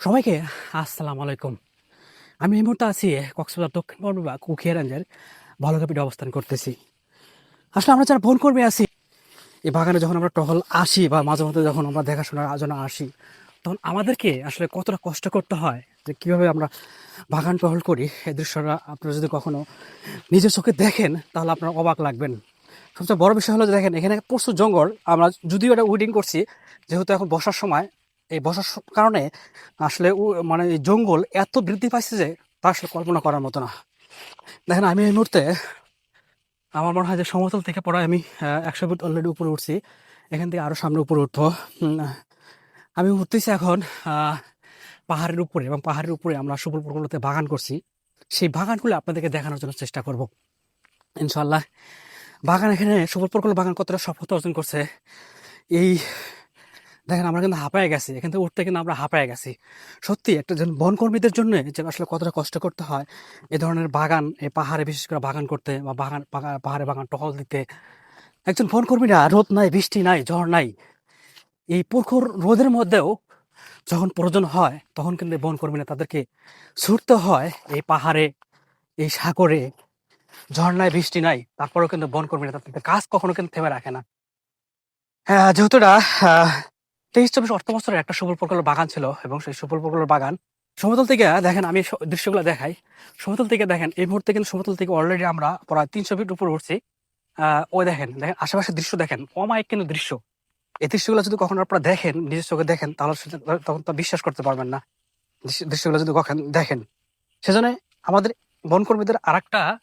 সবাইকে আসসালামু আলাইকুম। আমি এই মুহূর্তে আছি কক্সবাজার দক্ষিণ বনবিভাগ কুখিয়া রেঞ্জের ভালোকাপিটে অবস্থান করতেছি। আসলে আমরা যারা বন কর্মী আছি, এই বাগানে যখন আমরা টহল আসি বা মাঝে মধ্যে যখন আমরা দেখাশোনার জন্য আসি, তখন আমাদেরকে আসলে কতটা কষ্ট করতে হয় যে কীভাবে আমরা বাগান টহল করি এই দৃশ্যটা আপনারা যদি কখনো নিজের চোখে দেখেন, তাহলে আপনার অবাক লাগবেন। সবচেয়ে বড় বিষয় হলো যে দেখেন, এখানে প্রচুর জঙ্গল। আমরা যদিও এটা উইডিং করছি, যেহেতু এখন বসার সময় এই বসার কারণে আসলে মানে জঙ্গল এত বৃদ্ধি পাইছে যে তা আসলে কল্পনা করার মতো না। দেখেন আমি এই মুহূর্তে আমার মনে হয় যে সমতল থেকে পড়ায় আমি একশো ফিট অলরেডি উপরে উঠছি। এখান থেকে আরও সামনে উপরে উঠবো। আমি উঠতেছি এখন পাহাড়ের উপরে এবং পাহাড়ের উপরে আমরা সুপুর প্রকল্পতে বাগান করছি। সেই বাগানগুলো আপনাদেরকে দেখানোর জন্য চেষ্টা করব। ইনশাল্লাহ বাগান এখানে সুপুর প্রকল্প বাগান কতটা সফলতা অর্জন করছে, এই দেখেন আমরা কিন্তু হাঁপায় গেছি, এখান থেকে উঠতে কিন্তু আমরা হাঁপায় গেছি। সত্যি একটা জন বনকর্মীদের জন্য যে আসলে কতটা কষ্ট করতে হয়, এ ধরনের বাগান এই পাহাড়ে বিশেষ করে বাগান করতে বা বাগান পাহাড়ে বাগান টহল দিতে। একজন বনকর্মীরা রোদ নাই, বৃষ্টি নাই, ঝড় নাই, এই প্রখর রোদের মধ্যেও যখন প্রয়োজন হয়, তখন কিন্তু বনকর্মীরা তাদেরকে ছুটতে হয় এই পাহাড়ে, এই সাগরে। ঝর্ণায় বৃষ্টি নাই, তারপরেও কিন্তু বনকর্মীরা তাদের কাজ কখনো কিন্তু থেমে রাখে না। হ্যাঁ যেহেতু এটা তেইশ চব্বিশ অর্থ বছরের একটা সুফল প্রকল্প বাগান ছিল এবং সেই সুফল প্রকল্প বাগান সমতল থেকে দেখেন আমি দৃশ্যগুলো দেখাই। সমতল থেকে দেখেন এই মুহূর্তে কিন্তু সমতল থেকে অলরেডি আমরা প্রায় তিনশো ফিট উপরে উঠছি। আহ, ওই দেখেন দেখেন আশেপাশের দৃশ্য দেখেন অমায়িক কিন্তু দৃশ্য। এই দৃশ্যগুলো যদি কখনো আপনারা দেখেন নিজের চোখে দেখেন তাহলে তখন তো বিশ্বাস করতে পারবেন না। দৃশ্য- দৃশ্যগুলো যদি কখন দেখেন। সেজন্য আমাদের বনকর্মীদের আর একটা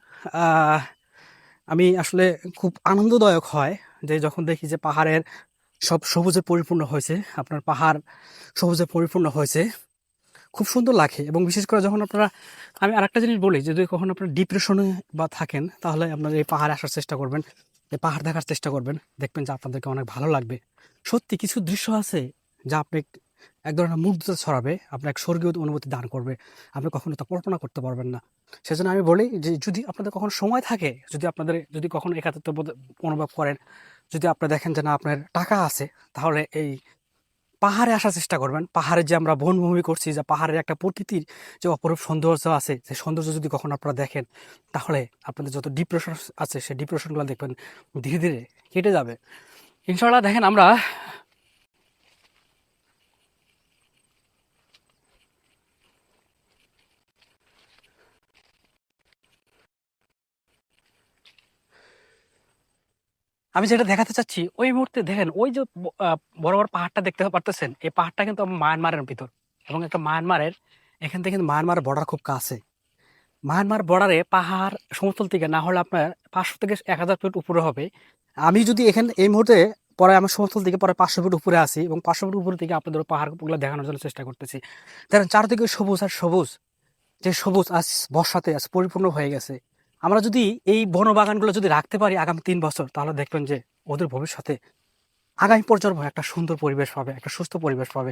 আমি আসলে খুব আনন্দদায়ক হয় যে যখন দেখি যে পাহাড়ের সব সবুজে পরিপূর্ণ হয়েছে, আপনার পাহাড় সবুজে পরিপূর্ণ হয়েছে। খুব সুন্দর লাগে এবং বিশেষ করে যখন আপনারা, আমি আরেকটা জিনিস বলি, যদি কখনো আপনারা ডিপ্রেশনে বা থাকেন, তাহলে আপনারা এই পাহাড়ে আসার চেষ্টা করবেন, এই পাহাড় দেখার চেষ্টা করবেন। দেখবেন যে আপনাদেরকে অনেক ভালো লাগবে। সত্যি কিছু দৃশ্য আছে যা আপনি এক ধরনের মুগ্ধতা ছড়াবে, আপনার এক স্বর্গীয় অনুভূতি দান করবে, আপনি কখনো তা কল্পনা করতে পারবেন না। সেজন্য আমি বলি যে, যদি আপনাদের কখনো সময় থাকে, যদি আপনাদের, যদি কখনো একাত্তর অনুভব করেন, যদি আপনি দেখেন যে না, আপনার টাকা আছে, তাহলে এই পাহাড়ে আসার চেষ্টা করবেন। পাহাড়ে যে আমরা বনভূমি করছি, যে পাহাড়ের একটা প্রকৃতির যে অপরূপ সৌন্দর্য আছে সেই সৌন্দর্য যদি কখনো আপনারা দেখেন, তাহলে আপনাদের যত ডিপ্রেশন আছে সেই ডিপ্রেশনগুলো দেখবেন ধীরে ধীরে কেটে যাবে। ইনশাল্লাহ দেখেন আমরা আমি যেটা দেখাতে চাচ্ছি, ওই মুহূর্তে দেখেন, ওই যে বড় বড় পাহাড়টা দেখতে পারতেছেন, এই পাহাড়টা কিন্তু মায়ানমারের ভিতর। এবং একটা মায়ানমারের, এখান থেকে কিন্তু মায়ানমার বর্ডার খুব কাছে। মায়ানমার বর্ডারে পাহাড় সমতল থেকে না হলে আপনার পাঁচশো থেকে এক হাজার ফুট উপরে হবে। আমি যদি এখানে, এই মুহূর্তে পরে আমার সমতল থেকে পরে পাঁচশো ফুট উপরে আসি এবং পাঁচশো ফুট উপরে থেকে আপনাদের পাহাড়গুলো দেখানোর জন্য চেষ্টা করতেছি। দেখেন, চারদিকে সবুজ আর সবুজ। যে সবুজ আজ বর্ষাতে আজ পরিপূর্ণ হয়ে গেছে। আমরা যদি এই বনবাগানগুলো যদি রাখতে পারি আগামী তিন বছর, তাহলে দেখবেন যে ওদের ভবিষ্যতে আগামী প্রজন্ম একটা সুন্দর পরিবেশ পাবে, একটা সুস্থ পরিবেশ পাবে।